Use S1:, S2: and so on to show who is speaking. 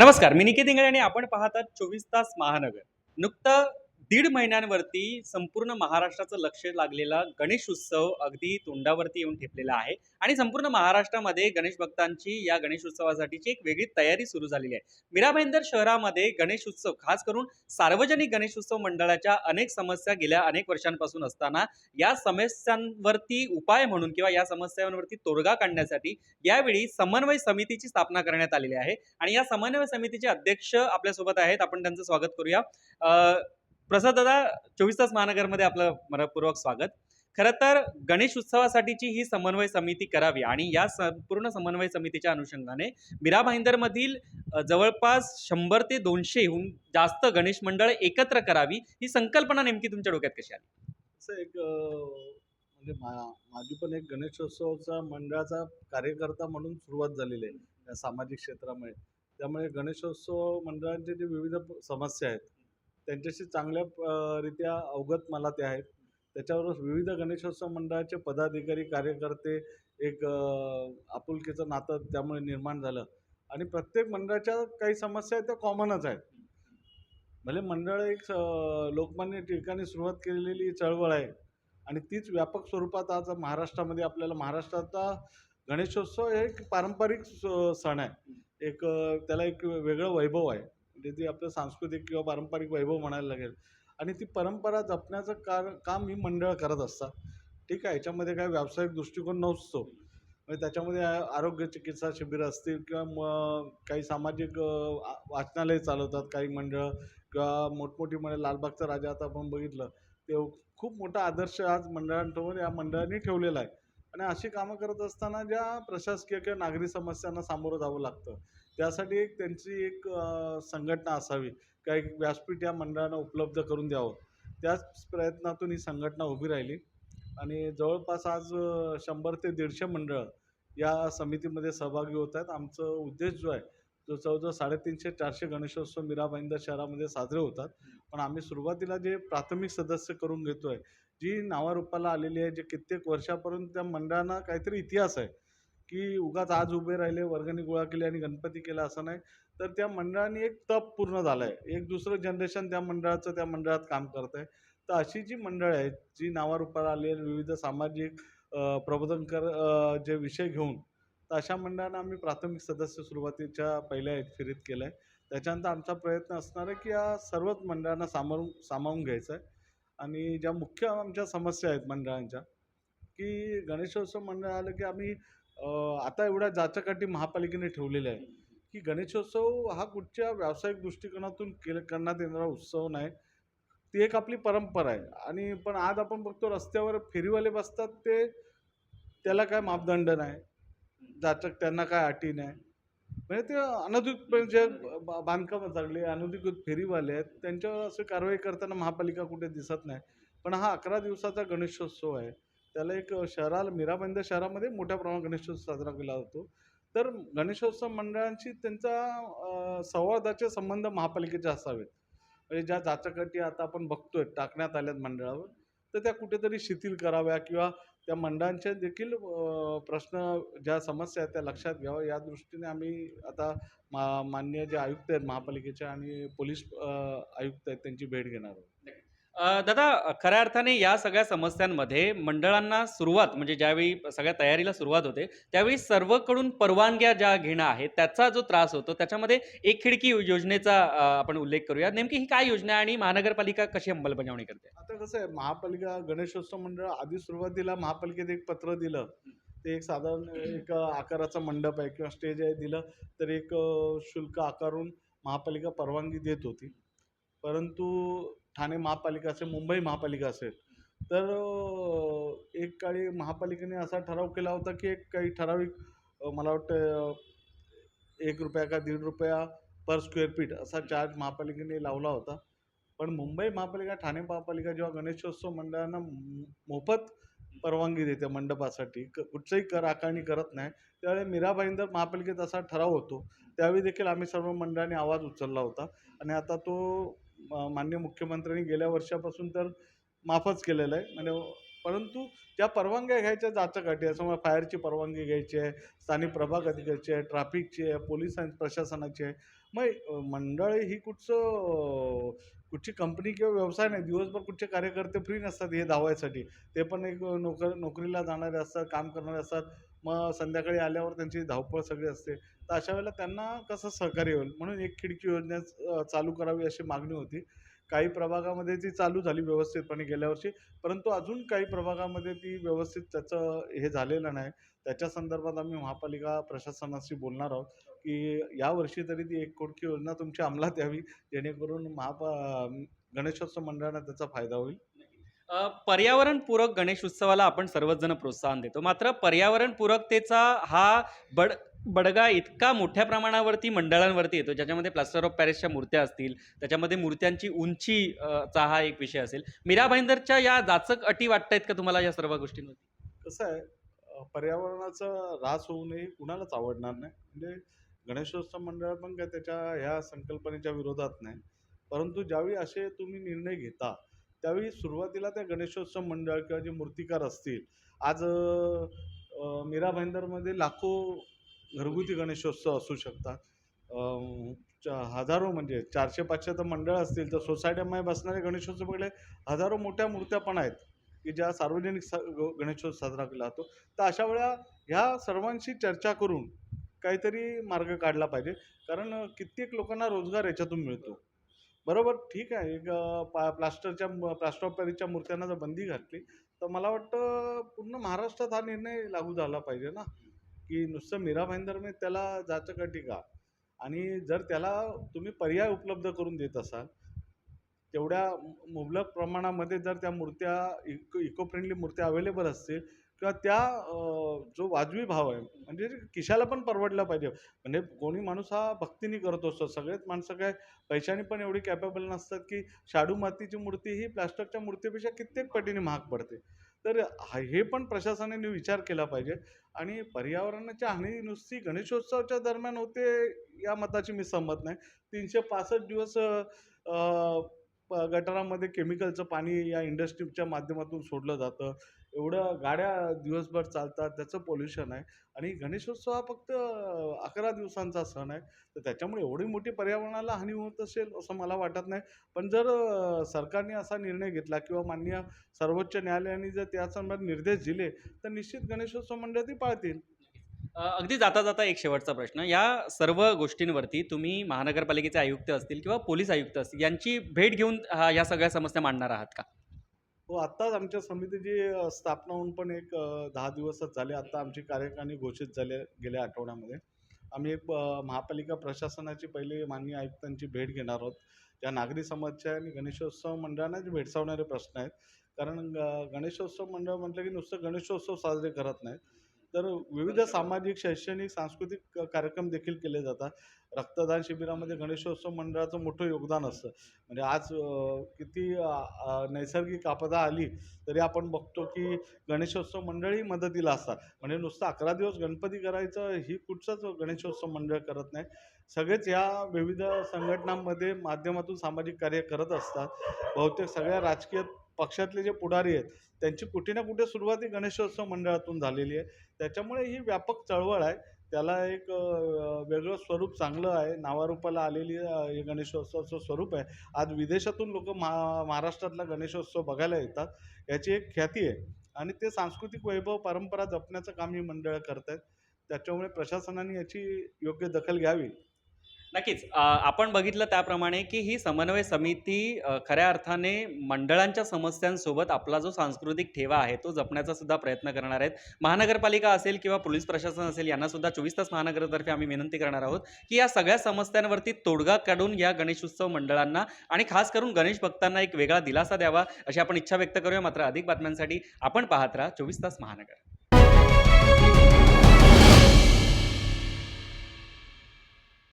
S1: नमस्कार मी निकेत इंगळे आणि आपण पाहतात चोवीस तास महानगर. नुकतं दीड महिन्यांवरती संपूर्ण महाराष्ट्राचं लक्ष लागलेला गणेश उत्सव अगदी तोंडावरती येऊन ठेपलेला आहे. आणि संपूर्ण महाराष्ट्रामध्ये गणेश भक्तांची या गणेश उत्सवासाठीची एक वेगळी तयारी सुरू झालेली आहे. मीरा भाईंदर शहरामध्ये गणेश उत्सव खास करून सार्वजनिक गणेश उत्सव मंडळाच्या अनेक समस्या गेल्या अनेक वर्षांपासून असताना या समस्यांवरती उपाय म्हणून किंवा या समस्यांवरती तोडगा काढण्यासाठी यावेळी समन्वय समितीची स्थापना करण्यात आलेली आहे. आणि या समन्वय समितीचे अध्यक्ष आपल्यासोबत आहेत. आपण त्यांचं स्वागत करूया. प्रसाद दादा चोवीस तास महानगरमध्ये आपलं मनपूर्वक स्वागत. खरं तर गणेश उत्सवासाठीची ही समन्वय समिती करावी आणि या संपूर्ण समन्वय समितीच्या अनुषंगाने मीरा भाईंदरमधील जवळपास शंभर ते दोनशेहून जास्त गणेश मंडळ एकत्र करावी ही संकल्पना नेमकी तुमच्या डोक्यात कशी आली?
S2: असं एक म्हणजे मा माझी पण एक गणेशोत्सवाचा मंडळाचा कार्यकर्ता म्हणून सुरुवात झालेली आहे या सामाजिक क्षेत्रामुळे. त्यामुळे गणेशोत्सव मंडळांचे जे विविध समस्या आहेत त्यांच्याशी चांगल्या रित्या अवगत मला ते आहेत. त्याच्याबरोबर विविध गणेशोत्सव मंडळाचे पदाधिकारी कार्यकर्ते एक आपुलकीचं नातं त्यामुळे निर्माण झालं. आणि प्रत्येक मंडळाच्या काही समस्या आहेत त्या कॉमनच आहेत. भले मंडळ एक स- लोकमान्य ठिकाणी सुरुवात केलेली चळवळ आहे आणि तीच व्यापक स्वरूपात आज महाराष्ट्रामध्ये आपल्याला महाराष्ट्राचा गणेशोत्सव हे एक पारंपरिक स- सण आहे. एक त्याला एक वेगळं वैभव आहे. म्हणजे ती आपलं सांस्कृतिक किंवा पारंपरिक वैभव म्हणायला लागेल. आणि ती परंपरा जपण्याचं कार काम ही मंडळ करत असतात. ठीक आहे याच्यामध्ये काय व्यावसायिक दृष्टिकोन नसतो. म्हणजे त्याच्यामध्ये आरोग्य चिकित्सा शिबिरं असतील किंवा म काही सामाजिक वाचनालय चालवतात काही मंडळं किंवा मोठमोठी म्हणजे लालबागचा राजा आता आपण बघितलं ते खूप मोठा आदर्श आज मंडळांसमोर या मंडळांनी ठेवलेला आहे. आणि अशी कामं करत असताना ज्या प्रशासकीय किंवा नागरी समस्यांना सामोरं जावं लागतं त्यासाठी एक त्यांची एक संघटना असावी काही व्यासपीठ या मंडळांना उपलब्ध करून द्यावं. त्याच प्रयत्नातून ही संघटना उभी राहिली. आणि जवळपास आज शंभर ते दीडशे मंडळं या समितीमध्ये सहभागी होत आहेत. आमचं उद्देश जो आहे जो जवळजवळ साडेतीनशे चारशे गणेशोत्सव मीराबाईंदर शहरामध्ये साजरे होतात. पण आम्ही सुरुवातीला जे प्राथमिक सदस्य करून घेतो आहे जी नावारूपाला आलेली आहे जे कित्येक वर्षापर्यंत त्या मंडळांना काहीतरी इतिहास आहे की उगाच आज उभे राहिले वर्गणी गोळा केली आणि गणपती केला असं नाही. तर त्या मंडळाने एक तप पूर्ण झालं आहे एक दुसरं जनरेशन त्या मंडळाचं त्या मंडळात काम करत आहे तर अशी जी मंडळं आहेत जी नावारूपाला आलेली विविध सामाजिक प्रबोधनकर जे विषय घेऊन तर अशा मंडळांना आम्ही प्राथमिक सदस्य सुरुवातीच्या पहिल्या एक फेरीत केलं आहे त्याच्यानंतर आमचा प्रयत्न असणार आहे की या सर्वच मंडळांना सामावून सामावून घ्यायचं आहे. आणि ज्या मुख्य आमच्या समस्या आहेत मंडळांच्या की गणेशोत्सव मंडळ आलं की आम्ही आता एवढ्या जाचकाठी महापालिकेने ठेवलेल्या आहे की गणेशोत्सव हा कुठच्या व्यावसायिक दृष्टिकोनातून केलं करण्यात येणारा उत्सव नाही. ती एक आपली परंपरा आहे. आणि पण आज आपण बघतो रस्त्यावर फेरीवाले बसतात ते त्याला काय मापदंड नाही. जाचक त्यांना काय अटी नाही. म्हणजे ते अनधिकृत जे बा- बांधकामं चालली अनधिकृत फेरीवाले आहेत त्यांच्यावर असं कारवाई करताना महापालिका कुठे दिसत नाही. पण हा अकरा दिवसाचा गणेशोत्सव आहे. त्याला एक शहराला मीराबंद शहरामध्ये मोठ्या प्रमाणात गणेशोत्सव साजरा केला जातो. तर गणेशोत्सव मंडळांशी त्यांचा संवादाचे संबंध महापालिकेचे असावेत. म्हणजे ज्या जाचकटी आता आपण बघतोय टाकण्यात आल्यात मंडळावर तर त्या कुठेतरी शिथिल कराव्या किंवा त्या मंडळांचे देखील प्रश्न ज्या समस्या आहेत त्या लक्षात घ्यावं. या दृष्टीने आम्ही आता मा मान्य जे आयुक्त आहेत महापालिकेचे आणि पोलीस आयुक्त आहेत त्यांची भेट घेणार आहोत.
S1: अ, दादा खऱ्या अर्थाने या सगळ्या समस्यांमध्ये मंडळांना सुरुवात म्हणजे ज्यावेळी सगळ्या तयारीला सुरुवात होते त्यावेळी सर्वकडून परवानग्या ज्या घेणं आहे त्याचा जो त्रास होतो त्याच्यामध्ये एक खिडकी योजनेचा अ, आपण उल्लेख करूया. नेमकी ही काय योजना आहे आणि महानगरपालिका कशी अंमलबजावणी करते?
S2: आता कसं आहे महापालिका गणेशोत्सव मंडळ आधी सुरुवातीला महापालिकेत एक पत्र दिलं. ते एक साधारण एक आकाराचा मंडप आहे किंवा स्टेज आहे दिलं तर एक अ, शुल्क आकारून महापालिका परवानगी देत होती. परंतु ठाणे महापालिका असेल मुंबई महापालिका असेल. तर एक काळी महापालिकेने असा ठराव केला होता की एक काही ठराविक मला वाटतं एक रुपया का दीड रुपया पर स्क्वेअर फीट असा चार्ज महापालिकेने लावला होता. पण मुंबई महापालिका ठाणे महापालिका जेव्हा गणेशोत्सव मंडळांना मोफत परवानगी देते मंडपासाठी क कुठचंही कर आकारणी करत नाही त्यावेळी मीरा भाईंदर महापालिकेत असा ठराव होतो त्यावेळी देखील आम्ही सर्व मंडळांनी आवाज उचलला होता. आणि आता तो माननीय मुख्यमंत्र्यांनी गेल्या वर्षापासून तर माफच केलेलं आहे. म्हणजे परंतु त्या परवानग्या घ्यायच्या जाचकाठी असं फायरची परवानगी घ्यायची आहे स्थानिक प्रभाग अधिकारीची आहे ट्रॅफिकची आहे पोलिसां प्रशासनाची आहे. मग मंडळ ही कुठचं कुठची कंपनी किंवा व्यवसाय नाही दिवसभर कुठचे कार्यकर्ते फ्री नसतात हे धावायसाठी ते पण एक नोकर नोकरीला जाणारे असतात काम करणारे असतात. मग संध्याकाळी आल्यावर त्यांची धावपळ सगळी असते. तर अशा वेळेला त्यांना कसं सहकार्य होईल? म्हणून एक खिडकी योजना चालू करावी अशी मागणी होती. काही प्रभागामध्ये ती चालू झाली व्यवस्थितपणे गेल्या वर्षी. परंतु अजून काही प्रभागामध्ये ती व्यवस्थित त्याचं हे झालेलं नाही. त्याच्या संदर्भात आम्ही महापालिका प्रशासनाशी बोलणार आहोत की यावर्षी तरी ती एक कोटकी योजना तुमच्या अंमलात यावी जेणेकरून महापा गणेशोत्सव मंडळांना त्याचा फायदा होईल.
S1: पर्यावरणपूरक गणेश उत्सवाला आपण सर्वजण प्रोत्साहन देतो. मात्र पर्यावरणपूरकतेचा हा बड बडगा इतका मोठ्या प्रमाणावरती मंडळांवरती येतो ज्याच्यामध्ये प्लास्टर ऑफ पॅरिसच्या मूर्त्या असतील त्याच्यामध्ये मूर्त्यांची उंची चा हा एक विषय असेल. मीरा भाईंदरच्या या जाचक अटी वाटत आहेत का तुम्हाला या सर्व गोष्टींवरती?
S2: कसं आहे पर्यावरणाचा ऱ्हास होऊ नये कुणालाच आवडणार नाही. म्हणजे गणेशोत्सव मंडळ पण काय त्याच्या ह्या संकल्पनेच्या विरोधात नाही. परंतु ज्यावेळी असे तुम्ही निर्णय घेता त्यावेळी सुरुवातीला त्या गणेशोत्सव मंडळ किंवा जे मूर्तिकार असतील आज मीरा भाईंदरमध्ये लाखो घरगुती गणेशोत्सव असू शकतात. च- हजारो म्हणजे चारशे पाचशे तर मंडळ असतील तर सोसायटीमध्ये बसणारे गणेशोत्सव बघले हजारो मोठ्या मूर्त्या पण आहेत की ज्या सार्वजनिक सा ग- गणेशोत्सव साजरा केला जातो. तर अशा वेळा ह्या सर्वांशी चर्चा करून काहीतरी मार्ग काढला पाहिजे कारण कित्येक लोकांना रोजगार याच्यातून मिळतो. बरोबर ठीक आहे. एक पा प्लास्टरच्या प्लास्टर ऑफ पॅरिसच्या मूर्त्यांना जर बंदी घातली तर मला वाटतं पूर्ण महाराष्ट्रात हा निर्णय लागू झाला पाहिजे ना? की नुसतं मीरा भाईंदरमध्ये त्याला जाचकाठी का आणि जर त्याला तुम्ही पर्याय उपलब्ध करून देत असाल तेवढ्या मुबलक प्रमाणामध्ये जर त्या मूर्त्या इको इको फ्रेंडली मूर्त्या अवेलेबल असतील किंवा त्या जो वाजवी भाव आहे म्हणजे किशाला पण परवडला पाहिजे. म्हणजे कोणी माणूस हा भक्तीने करत असतो. सगळेच माणसं काय पैशाने पण एवढी कॅपेबल नसतात की शाडू मातीची मूर्ती ही प्लास्टरच्या मूर्तीपेक्षा कित्येक पटीने महाग पडते. तर हा- हे पण प्रशासनाने विचार केला पाहिजे. आणि पर्यावरणाची हानी नुसती गणेशोत्सवाच्या दरम्यान होते या मताची मी सहमत नाही. तीनशे पासष्ट दिवस प- गटारामध्ये केमिकलचं पाणी या इंडस्ट्रीच्या माध्यमातून सोडलं जातं. एवढं गाड्या दिवसभर चालतात त्याचं पोल्युशन आहे. आणि गणेशोत्सव हा फक्त अकरा दिवसांचा सण आहे. तर त्याच्यामुळे एवढी मोठी पर्यावरणाला हानी होत असेल असं मला वाटत नाही. पण जर सरकारने असा निर्णय घेतला किंवा माननीय सर्वोच्च न्यायालयाने जर त्या संदर्भात निर्देश दिले तर निश्चित गणेशोत्सव मंडळ ती पाळतील
S1: अगदी जाता जाता एक शेवटचा प्रश्न. या सर्व गोष्टींवरती तुम्ही महानगरपालिकेचे आयुक्त असतील किंवा पोलीस आयुक्त असतील यांची भेट घेऊन या सगळ्या समस्या मांडणार आहात का?
S2: हो आत्ताच आमच्या समितीची स्थापना होऊन पण एक दहा दिवसच झाले. आत्ता आमची कार्यकारिणी घोषित झाले गेल्या आठवड्यामध्ये. आम्ही एक महापालिका प्रशासनाची पहिले माननीय आयुक्तांची भेट घेणार आहोत. ज्या नागरी समाजच्या आणि गणेशोत्सव मंडळांना जे भेडसावणारे प्रश्न आहेत. कारण ग- गणेशोत्सव मंडळ म्हटलं की नुसतं गणेशोत्सव साजरे करत नाहीत. तर विविध सामाजिक शैक्षणिक सांस्कृतिक कार्यक्रम देखील केले जातात. रक्तदान शिबिरामध्ये गणेशोत्सव मंडळाचं मोठं योगदान असतं. म्हणजे आज किती नैसर्गिक आपदा आली तरी आपण बघतो की गणेशोत्सव मंडळही मदतीला असतात. म्हणजे नुसतं अकरा दिवस गणपती करायचं ही कुठचंच गणेशोत्सव मंडळ करत नाही. सगळेच या विविध संघटनांमध्ये माध्यमातून सामाजिक कार्य करत असतात. बहुतेक सगळ्या राजकीय पक्षातले जे पुढारी आहेत त्यांची कुठे ना कुठे सुरुवात ही गणेशोत्सव मंडळातून झालेली आहे. त्याच्यामुळे ही व्यापक चळवळ आहे. त्याला एक वेगळं स्वरूप चांगलं आहे. नावारूपाला आलेली हे गणेशोत्सवाचं स्वरूप आहे. आज विदेशातून लोक महा महाराष्ट्रातला गणेशोत्सव बघायला येतात. याची एक ख्याती आहे. आणि ते सांस्कृतिक वैभव परंपरा जपण्याचं काम ही मंडळं करत आहेत त्याच्यामुळे प्रशासनाने याची योग्य दखल घ्यावी.
S1: नक्कीच. अ, आपण बघितलं त्याप्रमाणे की ही समन्वय समिती अ, खऱ्या अर्थाने मंडळांच्या समस्यांसोबत आपला जो सांस्कृतिक ठेवा आहे तो जपण्याचा सुद्धा प्रयत्न करणार आहेत. महानगरपालिका असेल किंवा पोलीस प्रशासन असेल यांना सुद्धा चोवीस तास महानगरतर्फे आम्ही विनंती करणार आहोत की या सगळ्या समस्यांवरती तोडगा काढून या गणेशोत्सव मंडळांना आणि खास करून गणेश भक्तांना एक वेगळा दिलासा द्यावा अशी आपण इच्छा व्यक्त करूया. मात्र अधिक बातम्यांसाठी आपण पाहत राहा चोवीस तास महानगर.